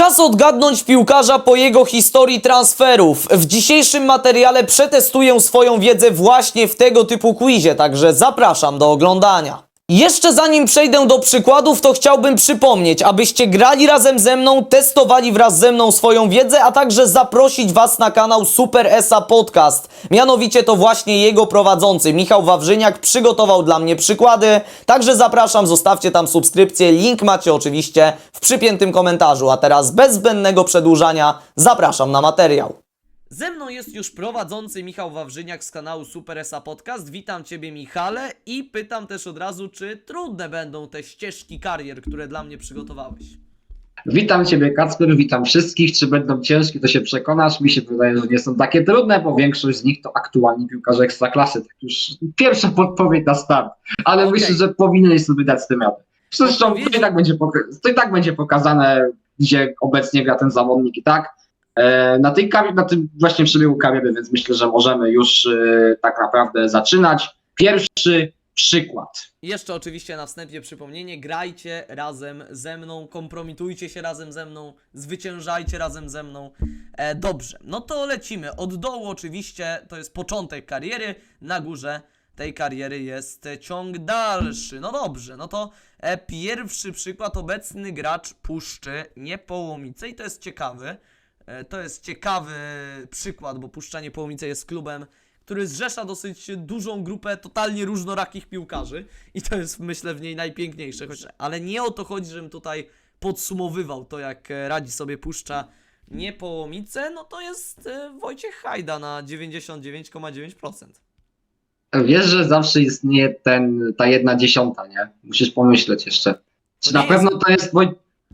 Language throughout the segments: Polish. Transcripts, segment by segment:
Czas odgadnąć piłkarza po jego historii transferów. W dzisiejszym materiale przetestuję swoją wiedzę właśnie w tego typu quizie, także zapraszam do oglądania. Jeszcze zanim przejdę do przykładów, to chciałbym przypomnieć, abyście grali razem ze mną, testowali wraz ze mną swoją wiedzę, a także zaprosić Was na kanał Super Esa Podcast. Mianowicie to właśnie jego prowadzący, Michał Wawrzyniak, przygotował dla mnie przykłady, także zapraszam, zostawcie tam subskrypcję, link macie oczywiście w przypiętym komentarzu. A teraz bez zbędnego przedłużania, zapraszam na materiał. Ze mną jest już prowadzący Michał Wawrzyniak z kanału Super Esa Podcast. Witam Ciebie Michale i pytam też od razu, czy trudne będą te ścieżki karier, które dla mnie przygotowałeś. Witam Ciebie Kacper, witam wszystkich. Czy będą ciężkie, to się przekonasz. Mi się wydaje, że nie są takie trudne, bo większość z nich to aktualni piłkarze ekstraklasy. Tak już pierwsza podpowiedź na start, ale Okej. myślę, że powinieneś sobie dać z tym radę. Zresztą to i, tak będzie to i tak będzie pokazane, gdzie obecnie gra ten zawodnik i tak. E, Na, tej kar- na tym właśnie przebiegu kariery, więc myślę, że możemy już e, tak naprawdę zaczynać. Pierwszy przykład. Jeszcze oczywiście na wstępie przypomnienie, grajcie razem ze mną, kompromitujcie się razem ze mną, zwyciężajcie razem ze mną. E, dobrze, no to lecimy. Od dołu oczywiście to jest początek kariery, na górze tej kariery jest ciąg dalszy. No dobrze, no to e, pierwszy przykład, obecny gracz Puszczy Niepołomice i to jest ciekawy. E, to jest ciekawy przykład, bo Puszcza Niepołomice jest klubem, który zrzesza dosyć dużą grupę totalnie różnorakich piłkarzy i to jest myślę w niej najpiękniejsze, choć, ale nie o to chodzi, żebym tutaj podsumowywał to jak radzi sobie Puszcza Niepołomice, no to jest e, Wojciech Hajda na 99,9%. Wiesz, że zawsze istnieje ten, ta jedna dziesiąta, nie? Musisz pomyśleć jeszcze. Czy na nie pewno to jest Woj...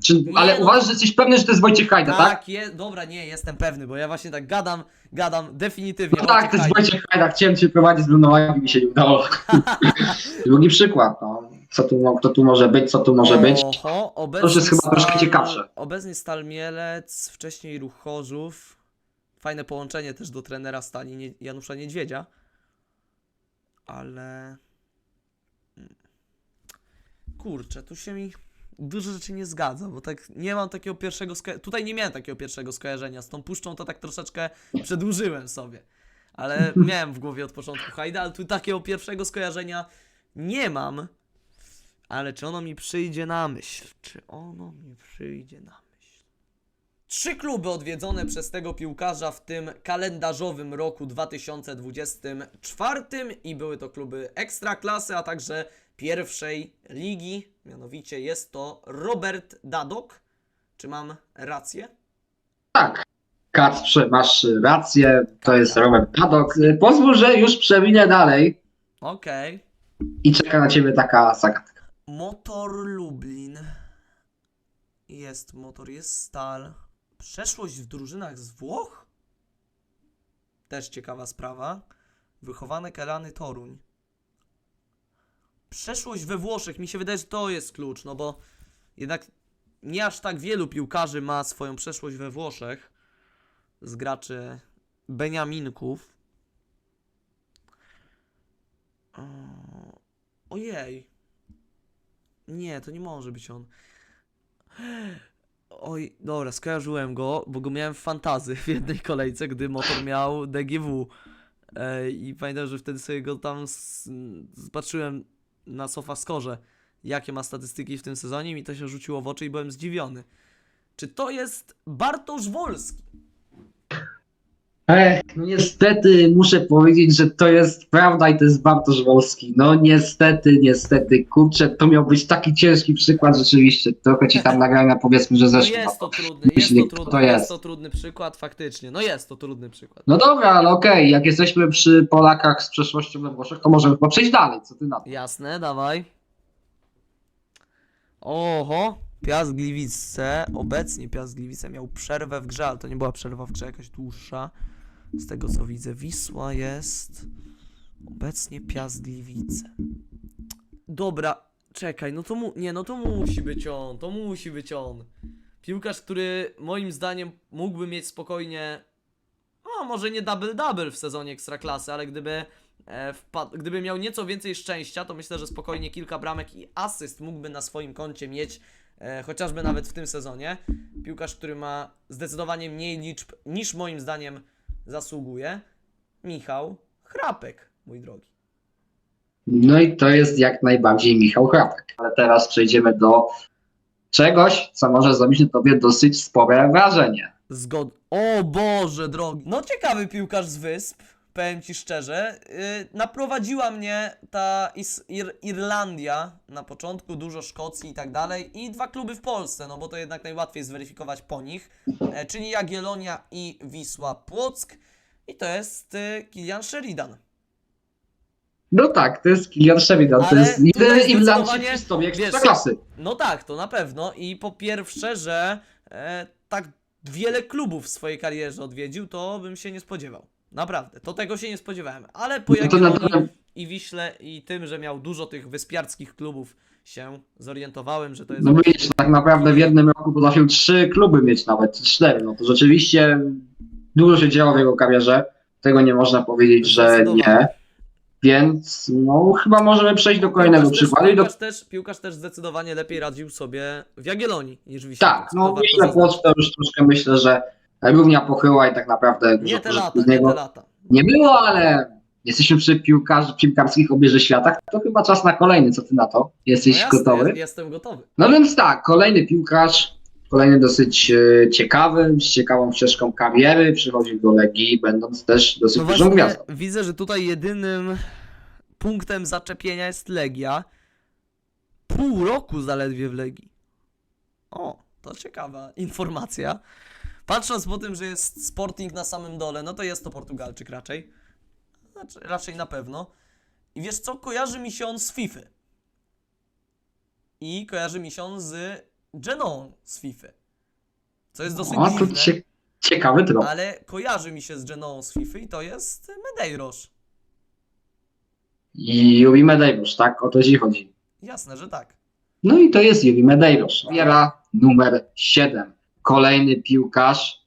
Czy... Nie, Ale no- uważasz, że jesteś pewny, że to jest Wojciech Hajda, tak? Tak, je, dobra, nie, jestem pewny, bo ja właśnie tak gadam, gadam definitywnie. No tak, to jest Hajda. Wojciech Hajda. Chciałem cię prowadzić z równowagi, mi się nie udało. Drugi przykład, no. Co tu, kto tu może być, co tu może być? Oho, obecnie To już jest chyba troszkę ciekawsze. Obecnie Stal Mielec, wcześniej Ruch Chorzów. Fajne połączenie też do trenera Stali nie, Janusza Niedźwiedzia. Ale... mm, Kurczę, tu się mi dużo rzeczy nie zgadza, bo tak nie mam takiego pierwszego skojarzenia. Tutaj nie miałem takiego pierwszego skojarzenia. Z tą puszczą to tak troszeczkę przedłużyłem sobie. Ale miałem w głowie od początku Hajda, ale tu takiego pierwszego skojarzenia nie mam. Ale czy ono mi przyjdzie na myśl? Czy ono mi przyjdzie na myśl? Trzy kluby odwiedzone przez tego piłkarza w tym kalendarzowym roku 2024 i były to kluby ekstraklasy, a także pierwszej ligi. Mianowicie jest to Robert Dadok. Czy mam rację? Tak. Kacprze, masz rację, to jest Robert Paddock. Pozwól, że już przewinę dalej Okej. i czeka na ciebie taka zagadka. Motor Lublin. Jest motor, jest stal. Przeszłość w drużynach z Włoch? Też ciekawa sprawa. Wychowanek Elany Toruń. Przeszłość we Włoszech. Mi się wydaje, że to jest klucz, no bo jednak nie aż tak wielu piłkarzy ma swoją przeszłość we Włoszech. Z graczy Beniaminków. Ojej. Nie, to nie może być on. Oj, dobra, skojarzyłem go, bo go miałem w fantazy w jednej kolejce, gdy motor miał DGW. I pamiętam, że wtedy sobie go tam zobaczyłem na SofaScore, jakie ma statystyki w tym sezonie, mi to się rzuciło w oczy i byłem zdziwiony. Czy to jest Bartosz Wolski? Ech, no niestety muszę powiedzieć, że to jest prawda i to jest Bartosz Wolski. No niestety, niestety, kurczę, to miał być taki ciężki przykład rzeczywiście. Trochę ci tam nagrania powiedzmy, że No zeszło. jest to trudny, jest to trudny, to jest jest. to trudny przykład, faktycznie. No jest to trudny przykład. No dobra, ale okej, jak jesteśmy przy Polakach z przeszłością we Włoszech, to możemy chyba przejść dalej, co ty na to? Jasne, dawaj. Oho, Piast Gliwice. Obecnie Piast Gliwice miał przerwę w grze, ale to nie była przerwa w grze jakaś dłuższa. Z tego co widzę, Wisła jest. Obecnie Piast Gliwice. Dobra, czekaj, no to mu... Nie, no to musi być on, to musi być on. Piłkarz, który moim zdaniem mógłby mieć spokojnie no może nie double-double w sezonie Ekstraklasy, ale gdyby, e, gdyby miał nieco więcej szczęścia, to myślę, że spokojnie kilka bramek i asyst mógłby na swoim koncie mieć e, chociażby nawet w tym sezonie. Piłkarz, który ma zdecydowanie mniej liczb niż moim zdaniem zasługuje. Michał Chrapek, mój drogi. No i to jest jak najbardziej Michał Chrapek. Ale teraz przejdziemy do czegoś, co może zrobić na tobie dosyć spore wrażenie. Zgod... O Boże drogi. No ciekawy piłkarz z Wysp, powiem Ci szczerze. Yy, naprowadziła mnie ta Is Ir Irlandia na początku, dużo Szkocji i tak dalej i dwa kluby w Polsce, no bo to jednak najłatwiej zweryfikować po nich, e, czyli Jagiellonia i Wisła Płock i to jest y, Kilian Sheridan. No tak, to jest Kilian Sheridan, to jest jedyny Irlandczyk w historii ekstraklasy. No tak, to na pewno. I po pierwsze, że e, tak wiele klubów w swojej karierze odwiedził, to bym się nie spodziewał. Naprawdę, to tego się nie spodziewałem. Ale po No Jagiellonii i Wiśle i tym, że miał dużo tych wyspiarskich klubów, się zorientowałem, że to jest... No widzisz, tak naprawdę w jednym roku potrafił trzy kluby mieć nawet, cztery. No to rzeczywiście dużo się działo w jego karierze. Tego nie można powiedzieć, że nie. Więc no chyba możemy przejść do kolejnego piłkarz też, przykładu. Do... piłkarz, też, piłkarz też zdecydowanie lepiej radził sobie w Jagiellonii niż w Wiśle. Tak, no Wiśle. Płock to już troszkę myślę, że równia pochyła i tak naprawdę dużo Nie te lata, z nie niego te lata. nie było, ale jesteśmy przy piłkarzy, piłkarskich obieży światach, to chyba czas na kolejny, co ty na to? Jesteś No jasne, gotowy? jest- Jestem gotowy. No więc tak, kolejny piłkarz, kolejny dosyć e, ciekawy, z ciekawą ścieżką kariery, przychodził do Legii, będąc też dosyć No dużą gwiazdą. widzę, że tutaj jedynym punktem zaczepienia jest Legia. Pół roku zaledwie w Legii. O, to ciekawa informacja. Patrząc po tym, że jest Sporting na samym dole, no to jest to Portugalczyk raczej. Znaczy, raczej na pewno. I wiesz co, kojarzy mi się on z FIFA. I kojarzy mi się on z Genoą z FIFA. Co jest dosyć O, to dziwne. cie, ciekawy trop. Ale kojarzy mi się z Genoą z FIFA i to jest Medeiros. I Juri Medeiros, tak? O to ci chodzi. Jasne, że tak. No i to jest Juri Medeiros. Wiera numer 7. Kolejny piłkarz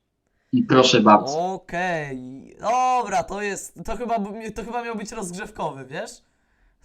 i proszę bardzo. Okej. Dobra, to jest. To chyba, to chyba miał być rozgrzewkowy, wiesz?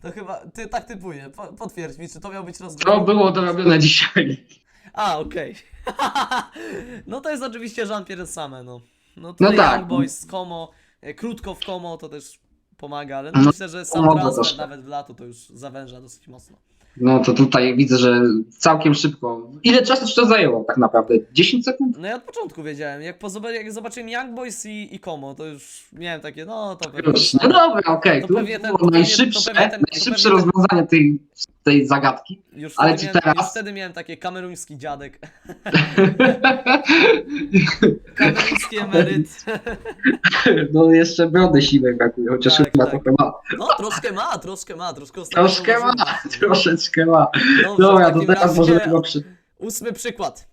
To chyba. Ty tak typuję. Po, potwierdź mi, czy to miał być To rozgrzewkowy. było dorobione dzisiaj. A, okej. no to jest oczywiście Jean-Pierre Same, no. No tutaj No tak. Young Boys z Como, e, krótko w Como to też pomaga, ale no No, myślę, że sam to transfer nawet w lato to już zawęża dosyć mocno. No to tutaj widzę, że całkiem szybko. Ile czasu ci to zajęło tak naprawdę? 10 sekund? No ja od początku wiedziałem, jak, pozoba- jak zobaczyłem Young Boys i, i Como, to już miałem takie, no to pewnie Już. No dobra, okej. To pewnie ten- było to pewnie- najszybsze, to pewnie ten- to najszybsze pewnie ten- rozwiązanie tej, tej zagadki. Już Ale czy miałem, teraz- już wtedy miałem takie kameruński dziadek, kameruński emeryt. No jeszcze brody siwej brakuje, chociaż Tak, chyba tak. trochę ma. No troszkę ma, troszkę ma, troszkę ostatnio Troszkę ma, zauważyłem. Troszeczkę ma. Dobrze, Dobra, w to takim teraz razie możemy go przy... Ósmy przykład.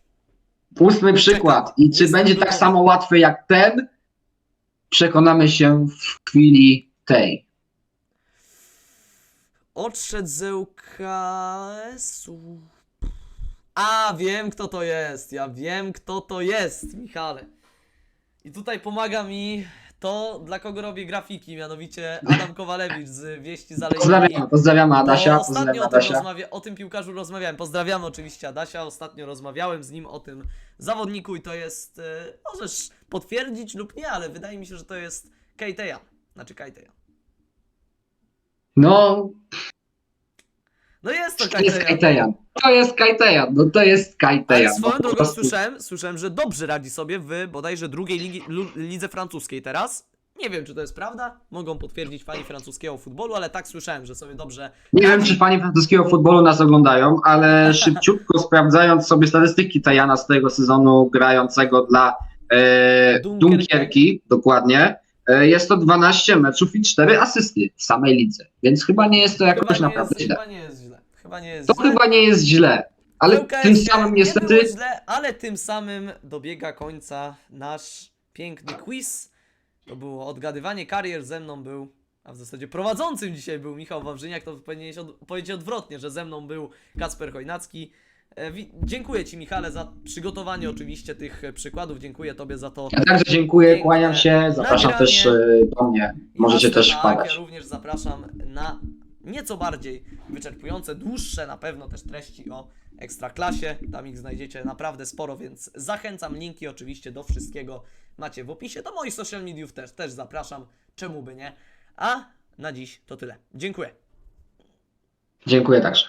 Ósmy przykład. I czy Jestem będzie tak gotowy. samo łatwy jak ten? Przekonamy się w chwili tej. Odszedł z ŁKS-u. A, wiem kto to jest. Ja wiem kto to jest, Michale. I tutaj pomaga mi to, dla kogo robię grafiki, mianowicie Adam Kowalewicz z Wieści Zalejskiej. Pozdrawiamy, pozdrawiamy Adasia, To ostatnio o tym, Adasia. rozmawia- o tym piłkarzu rozmawiałem. Pozdrawiamy oczywiście Adasia. Ostatnio rozmawiałem z nim o tym zawodniku i to jest. E, możesz potwierdzić lub nie, ale wydaje mi się, że to jest Kejteja. Znaczy Kajteja. No, No jest to to jest Kajteja. Kajtejan. To jest Kajtejan, no to jest Ale Kajtejan. swoją drogą słyszałem, słyszałem, że dobrze radzi sobie w bodajże drugiej ligi, lu, lidze francuskiej teraz. Nie wiem, czy to jest prawda. Mogą potwierdzić fani francuskiego futbolu, ale tak słyszałem, że sobie dobrze. Nie wiem, czy fani francuskiego futbolu nas oglądają, ale szybciutko sprawdzając sobie statystyki Tajana z tego sezonu grającego dla e, Dunkierki. Dunkierki, dokładnie, e, jest to 12 meczów i 4 asysty w samej lidze, więc chyba nie jest to jakoś nie, naprawdę jest, źle. chyba nie jest. Chyba nie jest To źle. chyba nie jest źle, ale LKS-ie tym samym Nie niestety było źle, ale tym samym dobiega końca nasz piękny quiz. To było odgadywanie karier, ze mną był, a w zasadzie prowadzącym dzisiaj był Michał Wawrzyniak, to powinieneś od, powiedzieć odwrotnie, że ze mną był Kacper Chojnacki. E, wi- dziękuję Ci Michale za przygotowanie oczywiście tych e, przykładów, dziękuję Tobie za to. ja także dziękuję, Piękne kłaniam się, zapraszam nagranie. też e, do mnie, możecie Jasne, też tak, wpadać. Ja również zapraszam na nieco bardziej wyczerpujące, dłuższe na pewno też treści o Ekstraklasie. Tam ich znajdziecie naprawdę sporo, więc zachęcam. Linki oczywiście do wszystkiego macie w opisie. Do moich social mediów też, też zapraszam. Czemu by nie? A na dziś to tyle. Dziękuję. Dziękuję także.